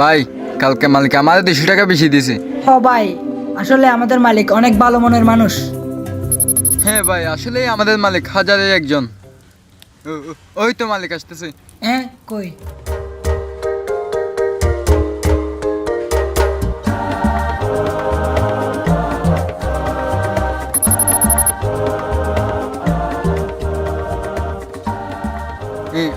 ভাই কালকে মালিক আমাদের দুশো টাকা বেশি দিয়েছে হ ভাই আসলে আমাদের মালিক অনেক ভালো মনের মানুষ। হ্যাঁ ভাই আসলেই আমাদের মালিক হাজারের একজন। ওই তো মালিক আসতেছে। হ্যাঁ কই?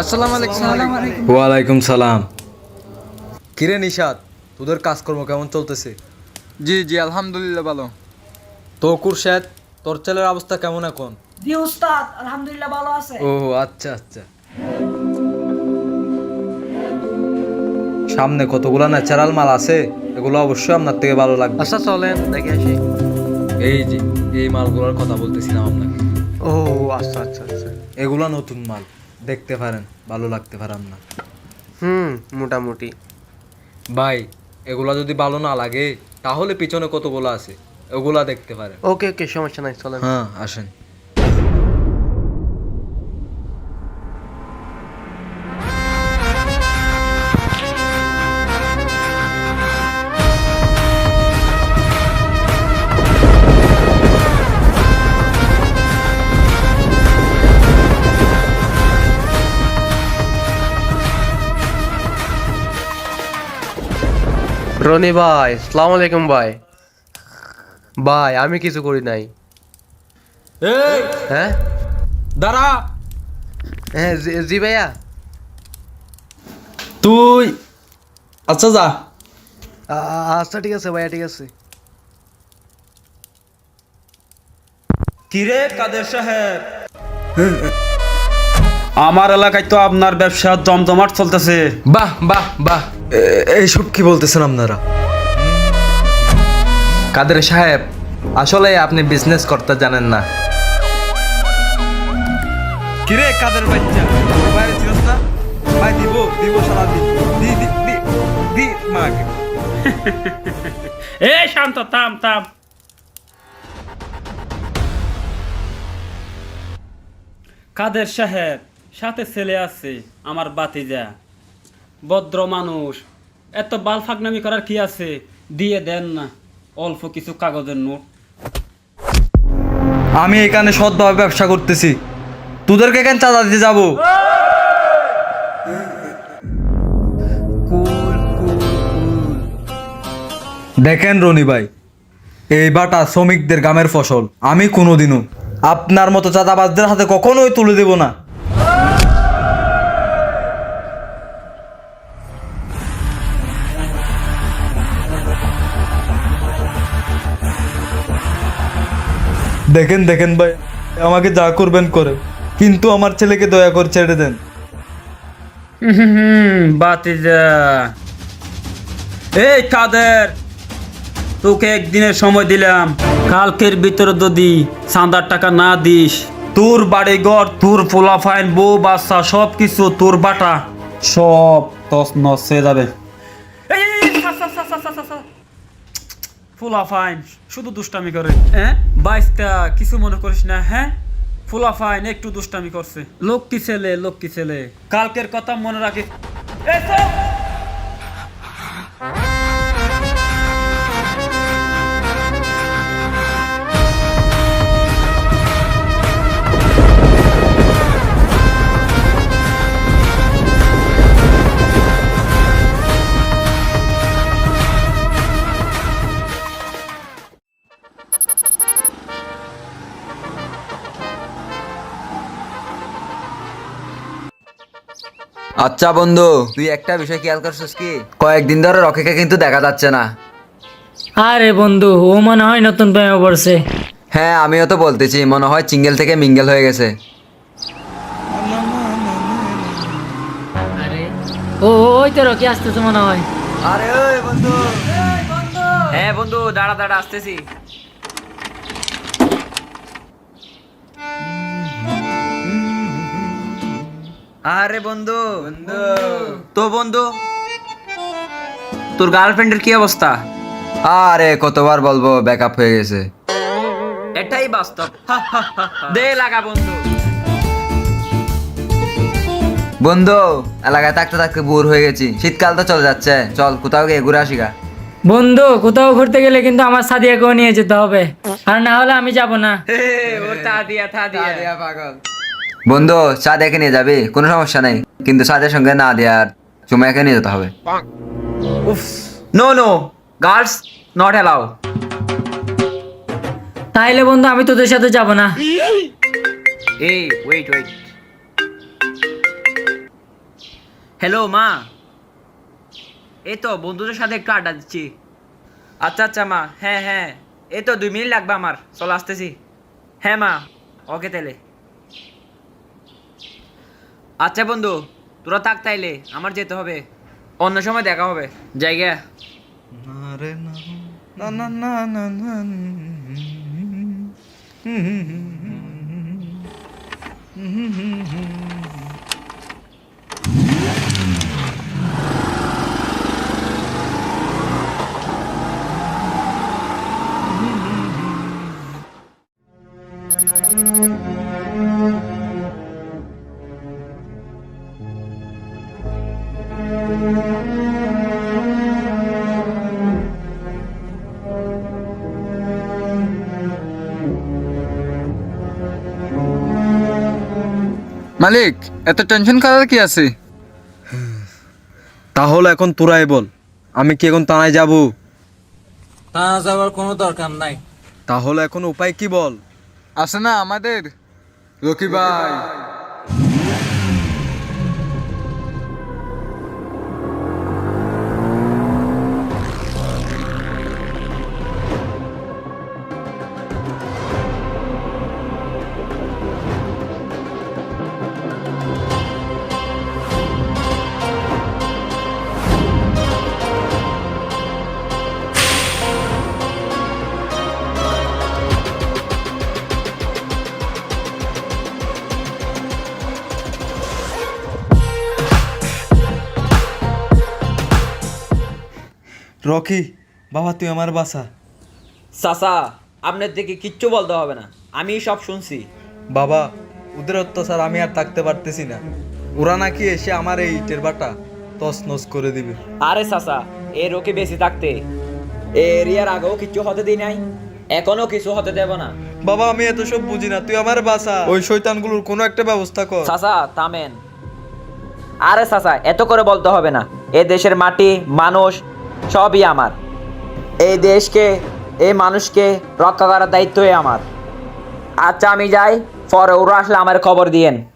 আসসালামু আলাইকুম আসসালামু আলাইকুম। ওয়ালাইকুম সালাম। কিরে নিশাদ তোদের কাজকর্ম কেমন চলতেছে? জি জি আলহামদুলিল্লাহ ভালো। তো কুরশেদ তোর ছেলের অবস্থা কেমন এখন? জি উস্তাদ আলহামদুলিল্লাহ ভালো আছে। ও আচ্ছা আচ্ছা। সামনে কতগুলা ন্যাচারাল মাল আছে এগুলো অবশ্যই আপনার থেকে ভালো লাগবে। আচ্ছা চলেন দেখে আসি। এই যে এই মালগুলোর কথা বলতেছিলাম আপনাকে। ও আচ্ছা আচ্ছা আচ্ছা। এগুলা নতুন মাল দেখতে পারেন ভালো লাগতে পারে আপনার। হুম মোটামুটি। ভাই এগুলা যদি ভালো না লাগে তাহলে পিছনে কতগুলো আছে? ওগুলা দেখতে পারেন। ওকে ওকে সমস্যা নাই চলেন। হ্যাঁ আসেন। রনি ভাই সালাম আলাইকুম ভাই। ভাই আমি কিছু করি নাই। এই হ্যাঁ? দাঁড়া। হ্যাঁ জি ভাইয়া। তুই আচ্ছা যা। আচ্ছা ঠিক আছে ভাইয়া ঠিক আছে। কিরে কাদের সাহেব? আমার এলাকায় তো আপনার ব্যবসা জমজমাট চলতেছে। বাহ বাহ বাহ। এইসব কি বলতেছেন আপনারা? কাদের সাহেব আসলে আপনি বিজনেস করতে জানেন না। কিরে কাদের বাচ্চা? বাইরে ছিলস না ভাই দিব দিব সারা দি দি দি দি দি মাগ। এ শান্ত থাম থাম। কাদের সাহেব সাথে ছেলে আছে আমার বাতিজা ভদ্র মানুষ। এত বাল ফাঁকনামি করার কি আছে? দিয়ে দেন না। অল্প কিছু কাগজের নোট। আমি এখানে সৎভাবে ব্যবসা করতেছি। তোদেরকে এখানে চাঁদা দিতে যাব? দেখেন রনি ভাই, এই বাটা শ্রমিকদের গ্রামের ফসল। আমি কোনোদিনও আপনার মতো চাঁদাবাজদের হাতে কখনোই তুলে দেব না। দেখেন দেখেন ভাই আমাকে যা করবেন করে কিন্তু আমার ছেলেকে দয়া করে ছেড়ে দেন বাতিজা এই কাদের তোকে একদিনের সময় দিলাম কালকের ভিতরে যদি চাঁদার টাকা না দিস তোর বাড়ি ঘর তোর পোলা ফাইন বউ বাচ্চা সব কিছু তোর বাটা সব তস নস হয়ে যাবে ফাইন শুধু দুষ্টামি করে। হ্যাঁ? বাইশটা কিছু মনে করিস না হ্যাঁ? ফুলা ফাইন একটু দুষ্টামি করছে। লোক কি ছেলে, লোক কি ছেলে? কালকের কথা মনে রাখিস। আচ্ছা বন্ধু তুই একটা বিষয় খেয়াল করছিস কি? কয়েকদিন ধরে রকিকে কিন্তু দেখা যাচ্ছে না। আরে বন্ধু ও মনে হয় নতুন প্রেমে পড়ছে। হ্যাঁ আমিও তো বলতেছি মনে হয় চিঙ্গেল থেকে মিঙ্গেল হয়ে গেছে। আরে ও ওই তো রকি আসতেছে মনে হয়। আরে ওই বন্ধু। হ্যাঁ বন্ধু দাঁড়া দাঁড়া আসতেছি। আরে বন্ধু। বন্ধু। তো বন্ধু তোর গার্লফ্রেন্ডের কি অবস্থা? আরে কতবার বলব ব্যাকআপ হয়ে গেছে। এটাই বাস্তব। দে লাগা বন্ধু। বন্ধু এলাকায় থাকতে থাকতে বোর হয়ে গেছি। শীতকাল তো চলে যাচ্ছে। চল কোথাও গিয়ে ঘুরে আসি গা। বন্ধু কোথাও ঘুরতে গেলে কিন্তু আমার সাদিয়াকেও নিয়ে যেতে হবে। আর না হলে আমি যাব না। বন্ধু সাদিয়াকে নিয়ে যাবি কোনো সমস্যা নেই। কিন্তু সাদের সঙ্গে না দেয়ার চুমাইয়াকে নিয়ে যেতে হবে। No no girls not allow তাইলে বন্ধু আমি তোদের সাথে যাব না। এই ওয়েট ওয়েট হ্যালো মা। এই তো বন্ধুদের সাথে একটু আড্ডা দিচ্ছি। আচ্ছা আচ্ছা মা হ্যাঁ হ্যাঁ। এই তো দুই মিনিট লাগবে আমার। চলো আসতেছি। হ্যাঁ মা। ওকে তাইলে। আচ্ছা বন্ধু তোরা থাক তাইলে আমার যেতে হবে অন্য সময় দেখা হবে জায়গা না না না না না মালিক এত টেনশন করার কি আছে? তাহলে এখন তোরাই বল আমি কি এখন তানায় যাব? তা যাওয়ার কোনো দরকার নাই। তাহলে এখন উপায় কি বল? আছে না আমাদের? রকি ভাই। রকি বাবা তুই আমার বাসা সাসা আপনার থেকে কিচ্ছু বলতে হবে না। আমি সব শুনছি। বাবা ওদের অত্যাচার আমি আর থাকতে পারতেছি না। ওরা নাকি এসে আমার এই ইটের বাটা তস নস করে দিবে। আরে সাসা এ রোকে বেশি থাকতে এ এরিয়ার আগেও কিছু হতে দিই নাই। এখনও কিছু হতে দেব না। বাবা আমি এত সব বুঝি না। তুই আমার বাসা ওই শয়তানগুলোর কোনো একটা ব্যবস্থা কর। সাসা থামেন। আরে সাসা এত করে বলতে হবে না। এ দেশের মাটি মানুষ সবই আমার। এই দেশকে, এই মানুষকে রক্ষা করার দায়িত্বই আমার। আচ্ছা আমি যাই, পরে ওরা আসলে আমার খবর দিয়েন।